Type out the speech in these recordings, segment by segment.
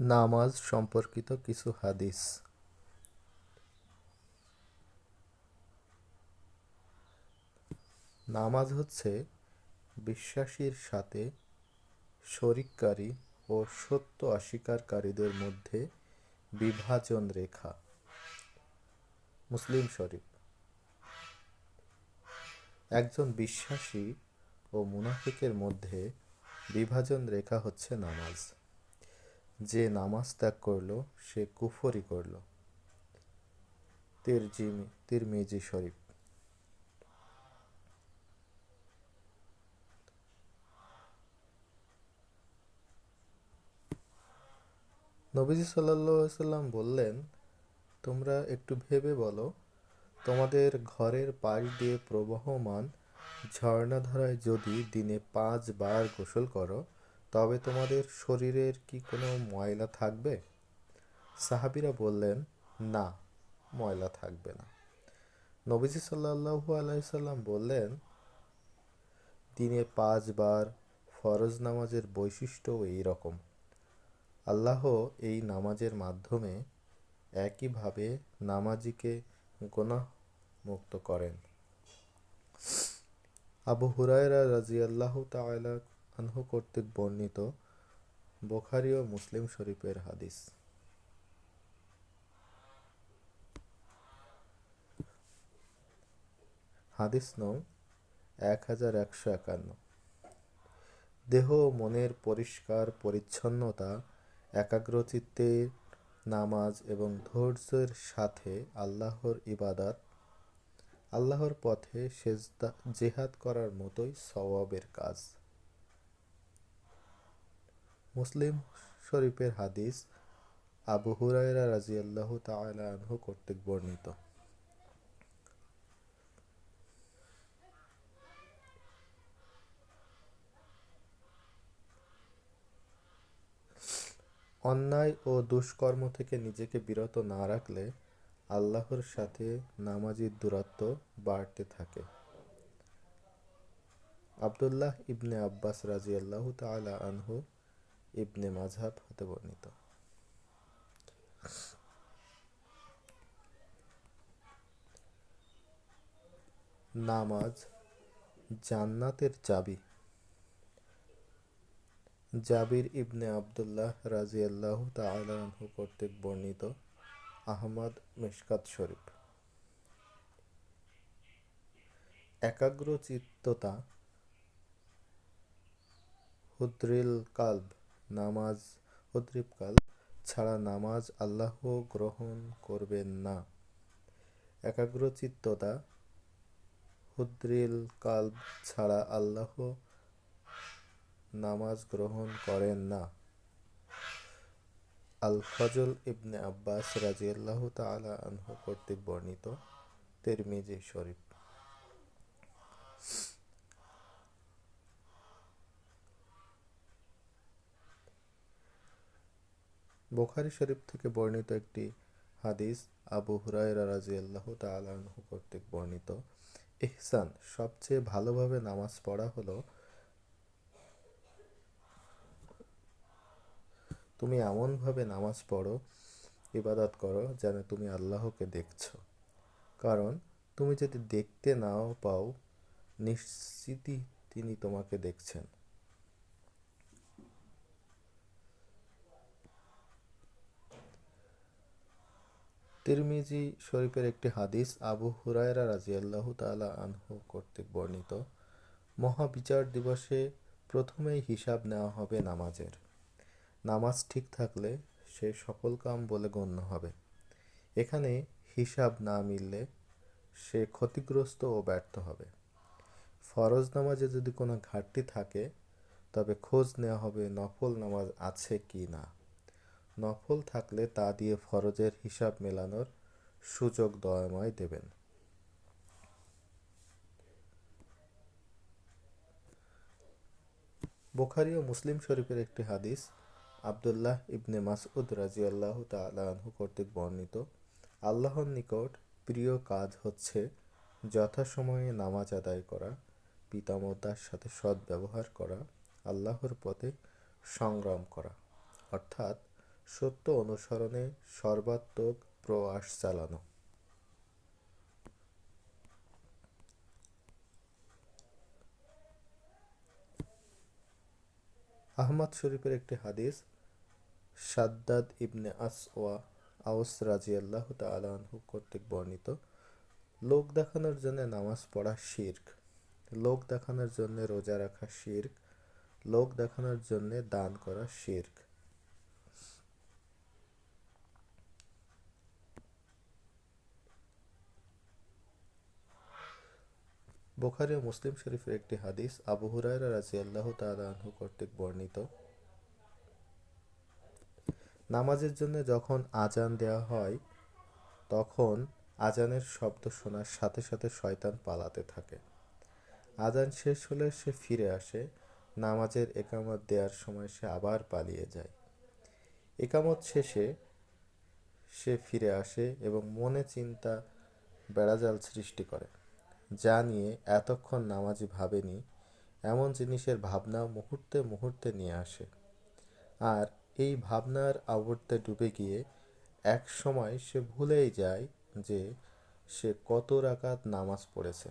নামাজ সম্পর্কিত কিছু হাদিস। নামাজ হচ্ছে বিশ্বাসীর সাথে শরিককারী ও সত্য অস্বীকারীদের মধ্যে বিভাজন রেখা। মুসলিম শরীফ। একজন বিশ্বাসী ও মুনাফিকের মধ্যে বিভাজন রেখা হচ্ছে নামাজ। যে নামাজ ত্যাগ করল, সে কুফরি করল। তিরজিমি তিরমিজি শরীফ। নবীজি সাল্লাম বললেন, তোমরা একটু ভেবে বলো, তোমাদের ঘরের পাশ দিয়ে প্রবহমান ঝর্ণাধারায় যদি দিনে পাঁচ বার গোসল করো তবে তোমাদের শরীরের কি কোনো ময়লা থাকবে? সাহাবিরা বললেন, না, ময়লা থাকবে না। নবীজি সাল্লাল্লাহু আলাইহি সাল্লাম বললেন, দিনে পাঁচবার ফরজ নামাজের বৈশিষ্ট্য এই রকম আল্লাহ এই নামাজের মাধ্যমে একইভাবে নামাজিকে গোনাহ মুক্ত করেন। আবু হুরায়রা রাজিয়াল্লাহু তাআলা আনহু কর্তৃক বর্ণিত বোখারি ও মুসলিম শরীফের হাদিস। হাদিস নং এক হাজার একশো একান্ন। দেহ মনের পরিষ্কার পরিচ্ছন্নতা একাগ্রচিত্তের নামাজ এবং ধৈর্যের সাথে আল্লাহর ইবাদত, আল্লাহর পথে সেজদা, জেহাদ করার মতোই সওয়াবের কাজ। মুসলিম শরীফের হাদিস আবু হুরায়রা রাজিয়াল্লাহু তাআলা আনহু কর্তৃক বর্ণিত। অন্যায় ও দুষ্কর্ম থেকে নিজেকে বিরত না রাখলে আল্লাহর সাথে নামাজির দূরত্ব বাড়তে থাকে। আবদুল্লাহ ইবনে আব্বাস রাজিয়াল্লাহ তাআলা আনহু ইবনে মাঝহাব হতে বর্ণিত। নামাজ জান্নাতের চাবি। জাবির ইবনে আবদুল্লাহ রাজিয়াল্লাহু আনহু কর্তৃক বর্ণিত আহমদ মিশকাত শরীফ। একাগ্রচিত্ততা হুদ্রিল কালব নামাজ কালব ছাড়া নামাজ আল্লাহ গ্রহণ করবেন না। একাগ্রচিত্ততা হুদ্রিল কালব ছাড়া আল্লাহ নামাজ গ্রহণ করেন না। আল ফজল ইবনে আব্বাস রাজিয়াল্লাহু তাআলা আনহু কর্তৃক বর্ণিত তিরমিজি শরীফ। বুখারী শরীফ থেকে বর্ণিত একটি হাদিস আবু হুরায়রা রাজিয়াল্লাহু তাআলা আনহু কর্তৃক বর্ণিত। ইহসান, সবচেয়ে ভালোভাবে নামাজ পড়া হলো, তুমি এমনভাবে নামাজ পড়ো, ইবাদত করো যেন তুমি আল্লাহকে দেখছ। কারণ, তুমি যদি দেখতে নাও পাও, নিশ্চিতই তিনি তোমাকে দেখছেন। তিরমিজি শরীফের একটি হাদিস আবু হুরায়রা রাজিয়াল্লাহু তাআলা আনহু কর্তৃক বর্ণিত। মহাবিচার দিবসে প্রথমেই হিসাব নেওয়া হবে নামাজের। নামাজ ঠিক থাকলে সে সকল কাম বলে গণ্য হবে। এখানে হিসাব না মিললে সে ক্ষতিগ্রস্ত ও ব্যর্থ হবে। ফরজ নামাজে যদি কোনো ঘাটতি থাকে, তবে খোঁজ নেওয়া হবে নফল নামাজ আছে কি না। নফল থাকলে তা দিয়ে ফরজের হিসাব মেলানোর সুযোগ দয়াময় দেবেন। বোখারি ও মুসলিম শরীফের একটি হাদিস আবদুল্লাহ ইবনে মাসউদ রাজিয়াল্লাহ তাআলা আনহু কর্তৃক বর্ণিত, আল্লাহর নিকট প্রিয় কাজ হচ্ছে যথাসময়ে নামাজ আদায় করা, পিতামাতার সাথে সদ্ব্যবহার করা, আল্লাহর পথে সংগ্রাম করা। অর্থাৎ সত্য অনুসরণে সর্বাত্মক প্রয়াস চালানো। আহমদ শরীফের একটি হাদিস, সাদ্দাদ ইবনে আসওয়া আউস রাজিয়াল্লাহ তাআলা আনহু কর্তৃক বর্ণিত, লোক দেখানোর জন্য নামাজ পড়া শির্ক, লোক দেখানোর জন্য রোজা রাখা শির্ক, লোক দেখানোর জন্য দান করা শির্ক। বোখারি ও মুসলিম শরীফের একটি হাদিস আবু হুরায়রা রাদিয়াল্লাহু তাআলা আনহু কর্তৃক বর্ণিত। নামাজের জন্য যখন আজান দেওয়া হয়, তখন আজানের শব্দ শোনার সাথে সাথে শয়তান পালাতে থাকে। আজান শেষ হলে সে ফিরে আসে, নামাজের একামত দেওয়ার সময় সে আবার পালিয়ে যায়। একামত শেষে সে ফিরে আসে এবং মনে চিন্তা বেড়াজাল সৃষ্টি করে। যা নিয়ে এতক্ষণ নামাজি ভাবেনি, এমন জিনিসের ভাবনা মুহূর্তে মুহূর্তে নিয়ে আসে। আর এই ভাবনার আবর্তে ডুবে গিয়ে এক সময় সে ভুলেই যায় যে সে কত রাকাত নামাজ পড়েছে।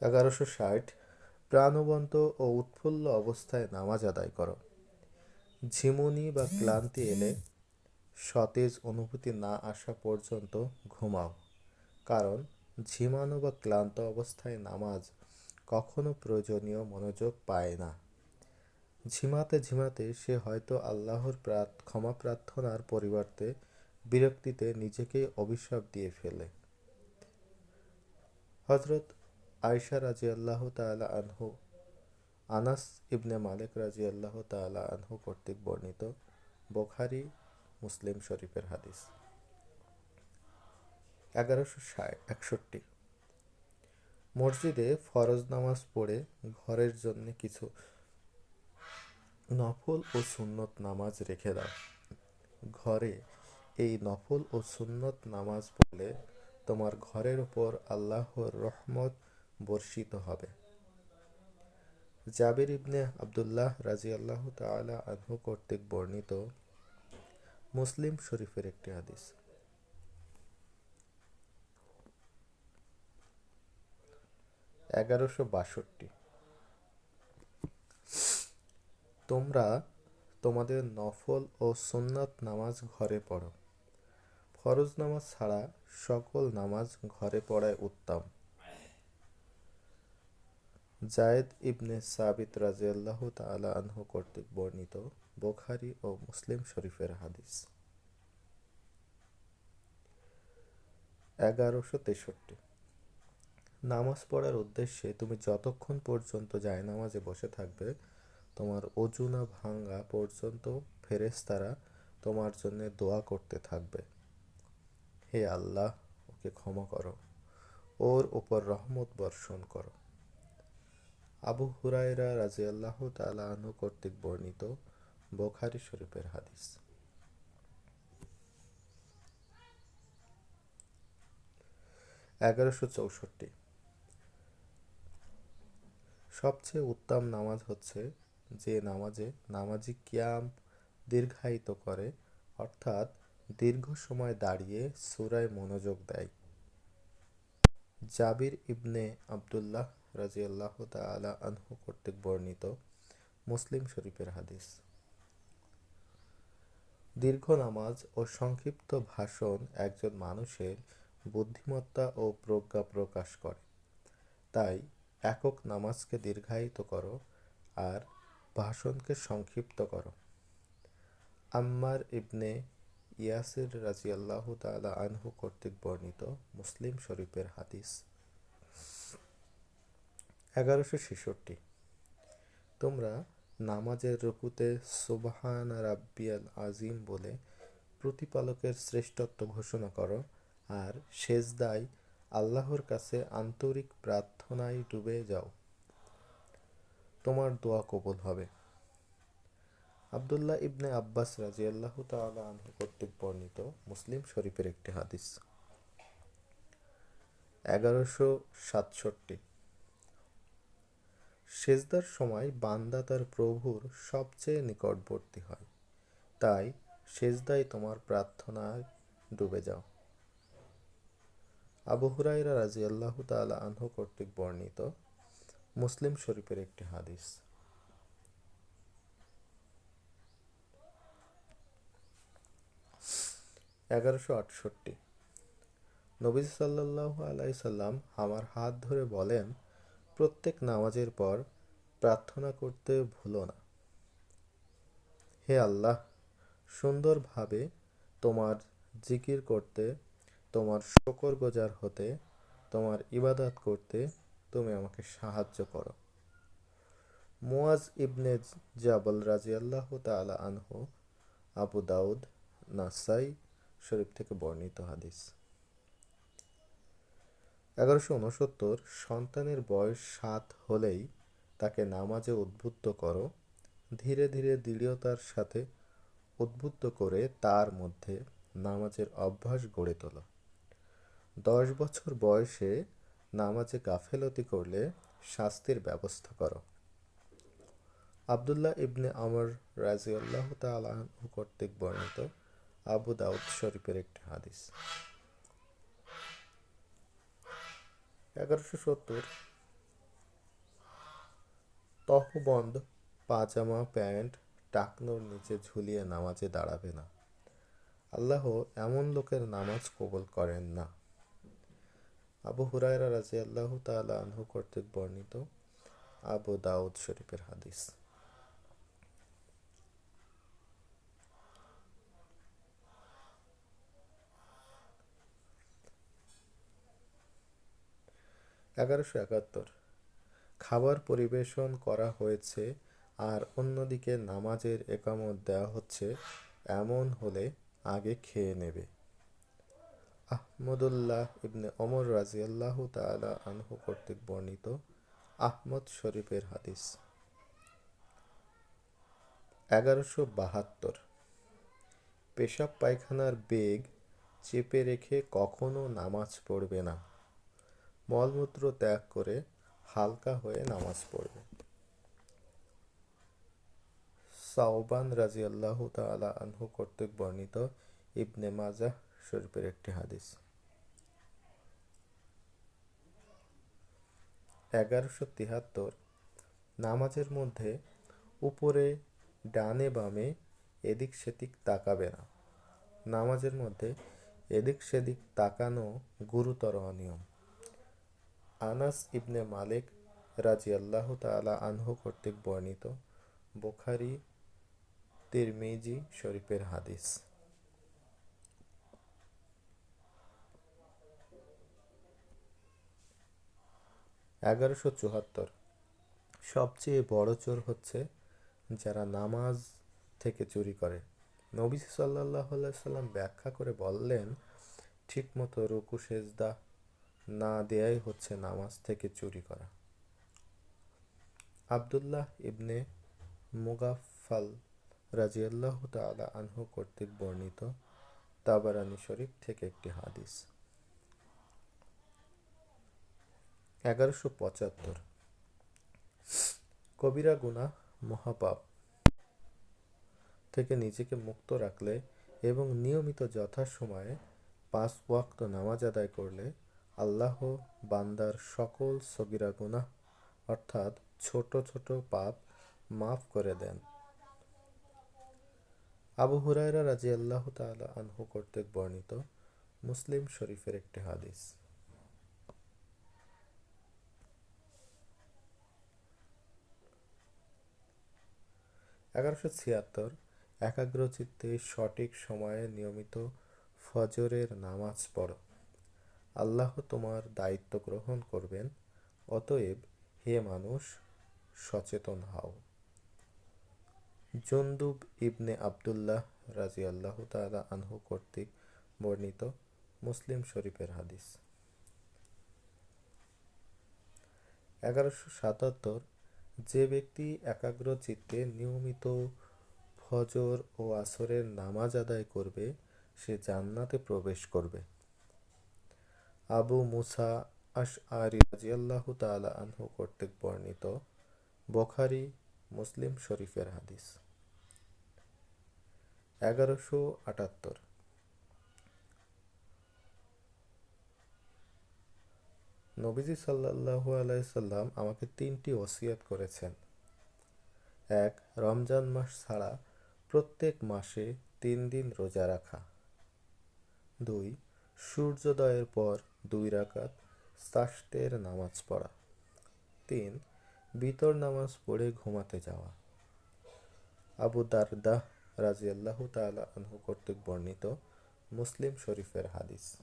এগারোশো ষাট, প্রাণবন্ত ও উৎফুল্ল অবস্থায় নামাজ আদায় করো। ঝিমুনি বা ক্লান্তি এলে সতেজ অনুভূতি না আসা পর্যন্ত ঘুমাও। কারণ ঝিমানো বা ক্লান্ত অবস্থায় নামাজ কখনো প্রয়োজনীয় মনোযোগ পায় না। ঝিমাতে ঝিমাতে সে হয়তো আল্লাহর ক্ষমা প্রার্থনার পরিবর্তে বিরক্তিতে নিজেকেই অভিশাপ দিয়ে ফেলে। হজরত আয়সা রাজি আল্লাহ তালা আনহু, আনাস ইবনে মালিক রাজি আল্লাহ তালা আনহু কর্তৃক বর্ণিত বোখারি মুসলিম শরীফের হাদিস। এগারোশো ষাট, একষট্টি। মসজিদে ফরজ নামাজ পড়ে ঘরের জন্য কিছু নফল ও সুন্নত নামাজ রেখে দাও। ঘরে এই নফল ও সুন্নত নামাজ পড়লে তোমার ঘরের ওপর আল্লাহর রহমত বর্ষিত হবে। জাবির ইবনে আবদুল্লাহ রাজি আল্লাহ তালা আনহু কর্তৃক বর্ণিত মুসলিম শরীফের একটি হাদিস। এগারোশো বাষট্টি। তোমরা তোমাদের নফল ও সুন্নাত নামাজ ঘরে পড়ো। ফরজ নামাজ ছাড়া সকল নামাজ ঘরে পড়ায় উত্তম। জায়েদ ইবনে সাবিত রাজিয়াল্লাহু তাআলা আনহু কর্তৃক বর্ণিত বোখারি ও মুসলিম শরীফের হাদিস। এগারোশো তেষট্টি। নামাজ পড়ার উদ্দেশ্যে তুমি যতক্ষণ পর্যন্ত যায় নামাজে বসে থাকবে, তোমার অজুনা ভাঙ্গা পর্যন্ত ফেরেশতারা তোমার জন্য দোয়া করতে থাকবে। হে আল্লাহ, ওকে ক্ষমা করো। ওর ওপর রহমত বর্ষণ করো। আবু হুরায়রা রাজি আল্লাহ তালাহু কর্তৃক বর্ণিত বোখারি শরীফের হাদিস। এগারোশো চৌষট্টি। সবচেয়ে উত্তম নামাজ হচ্ছে যে নামাজে নামাজি কিয়াম দীর্ঘায়িত করে, অর্থাৎ দীর্ঘ সময় দাঁড়িয়ে সুরায় মনোযোগ দেয়। জাবির ইবনে আবদুল্লাহ রাজিয়াল্লাহ তালা আনহু কর্তৃক বর্ণিত মুসলিম শরীফের হাদিস। দীর্ঘ নামাজ ও সংক্ষিপ্ত ভাষণ একজন মানুষের বুদ্ধিমত্তা ও প্রজ্ঞা প্রকাশ করে। তাই একক নামাজকে দীর্ঘায়িত করো আর ভাষণকে সংক্ষিপ্ত করো। আম্মার ইবনে ইয়াসির রাজিয়াল্লাহ তালা আনহু কর্তৃক বর্ণিত মুসলিম শরীফের হাদিস। এগারোশো ছেষট্টি। তোমরা নামাজের রুকুতে সুবহান রাব্বিয়াল আজিম বলে প্রতিপালকের শ্রেষ্ঠত্ব ঘোষণা করো আর শেষদায় আল্লাহর কাছে আন্তরিক প্রার্থনায় ডুবে যাও। তোমার দোয়া কবুল হবে। আবদুল্লাহ ইবনে আব্বাস রাজি আল্লাহ তালা আনহু কর্তৃক বর্ণিত মুসলিম শরীফের একটি হাদিস। এগারোশো সাতষট্টি। সেজদার সময় বান্দা তার প্রভুর সবচেয়ে নিকটবর্তী হয়। তাই সেজদায় তোমার প্রার্থনায় ডুবে যাও। আবু হুরাইরা রাজি আল্লাহ তালা আনহু কর্তৃক বর্ণিত মুসলিম শরীফের একটি হাদিস। এগারোশো আটষট্টি। নবী সাল্লাহ আলাই সাল্লাম আমার হাত ধরে বলেন প্রত্যেক নামাজের পর প্রার্থনা করতে ভুলো না। হে আল্লাহ, সুন্দরভাবে তোমার জিকির করতে, তোমার শকর গোজার হতে, তোমার ইবাদত করতে তুমি আমাকে সাহায্য করো। মুয়াজ ইবনে জাবল রাজিয়াল্লাহ তালা আনহু, আবু দাউদ, নাসাই শরীফ থেকে বর্ণিত হাদিস। এগারোশো উনসত্তর সন্তানের বয়স সাত হলেই তাকে নামাজে উদ্বুদ্ধ করো। ধীরে ধীরে দৃঢ়তার সাথে উদ্বুদ্ধ করে তার মধ্যে নামাজের অভ্যাস গড়ে তোলো। দশ বছর বয়সে নামাজে গাফেলতি করলে শাস্তির ব্যবস্থা করো। আবদুল্লাহ ইবনে আমর রাজিউল্লাহ তালু কর্তৃক বর্ণিত আবু দাউদ শরীফের একটি হাদিস। এগারোশো সত্তর। তহবন্দ পাজামা, প্যান্ট, টাকনোর নিচে ঝুলিয়ে নামাজে দাঁড়াবে না। আল্লাহ এমন লোকের নামাজ কবল করেন না। আবু হুরায়রা রাজি আল্লাহ তালা আনহু কর্তৃক বর্ণিত আবু দাউদ শরীফের হাদিস। এগারোশো একাত্তর। খাবার পরিবেশন করা হয়েছে আর অন্যদিকে নামাজের একামত দেওয়া হচ্ছে এমন হলে আগে খেয়ে নেবে। আহমদুল্লাহ ইবনে অমর রাজিয়াল্লাহ তালা আনহু কর্তৃক বর্ণিত আহমদ শরীফের হাদিস। এগারোশো বাহাত্তর। পেশাব পায়খানার বেগ চেপে রেখে কখনো নামাজ পড়বে না। মলমূত্র ত্যাগ করে হালকা হয়ে নামাজ পড়বে। সাওবান রাজি আল্লাহ তালা আনহু কর্তৃক বর্ণিত ইবনে মাজাহ শরীফের একটি হাদিস। এগারোশো তিহাত্তর নামাজের মধ্যে উপরে, ডানে, বামে, এদিক, সেদিক তাকাবে না। নামাজের মধ্যে এদিক, সেদিক তাকানো গুরুতর অনিয়ম। আনাস ইবনে মালিক রাজি আল্লাহ তালা আনহু কর্তৃক বর্ণিত বোখারি, তিরমিজি শরীফের হাদিস। এগারোশো চুয়াত্তর। সবচেয়ে বড় চোর হচ্ছে যারা নামাজ থেকে চুরি করে। নবী সাল্লাহ সাল্লাম ব্যাখ্যা করে বললেন, ঠিকমতো রুকু, সেজদা না দেয়াই হচ্ছে নামাজ থেকে চুরি করা। আবদুল্লাহ ইবনে মুগাফাল রাজিয়াল্লাহ তালা আনহু কর্তৃক বর্ণিত তাবারানি শরীফ থেকে একটি হাদিস। এগারোশো পঁচাত্তর। কবিরা গুনা মহাপাপ থেকে নিজেকে মুক্ত রাখলে এবং নিয়মিত যথাসময়ে পাঁচ ওয়াক্ত নামাজ আদায় করলে আল্লাহ বান্দার সকল সগিরা গুনাহ, অর্থাৎ ছোট ছোট পাপ মাফ করে দেন। আবু হুরায়রা রাজি আল্লাহ তালা আনহু কর্তৃক বর্ণিত মুসলিম শরীফের একটি হাদিস। এগারোশো ছিয়াত্তর, একাগ্রচিত্তে সঠিক সময়ে নিয়মিত ফজরের নামাজ পড়ো। আল্লাহ তোমার দায়িত্ব গ্রহণ করবেন, অতএব হে মানুষ, সচেতন হও। জন্দুব ইবনে আবদুল্লাহ রাজি আল্লাহ তালা আনহু কর্তৃক বর্ণিত মুসলিম শরীফের হাদিস। এগারোশো সাতাত্তর, যে ব্যক্তি একাগ্র চিত্তে নিয়মিত ফজর ও আসরের নামাজ আদায় করবে, সে জান্নাতে প্রবেশ করবে। আবু মুসা আশ আরি রাজিয়াল্লাহ তালা আনহু কর্তৃক বর্ণিত বখারি, মুসলিম শরীফের হাদিস। এগারোশো আটাত্তর। নবীজি সাল্লাল্লাহু আলাইসাল্লাম আমাকে তিনটি ওসিয়াত করেছেন। এক, রমজান মাস ছাড়া প্রত্যেক মাসে তিন দিন রোজা রাখা। দুই, সূর্যোদয়ের পর দুই রাকাত সাস্তের নামাজ পড়া। তিন বিতর নামাজ পড়ে ঘুমাতে যাওয়া। আবু দারদাহ রাজিয়াল্লাহ তালা কর্তৃক বর্ণিত মুসলিম শরীফের হাদিস।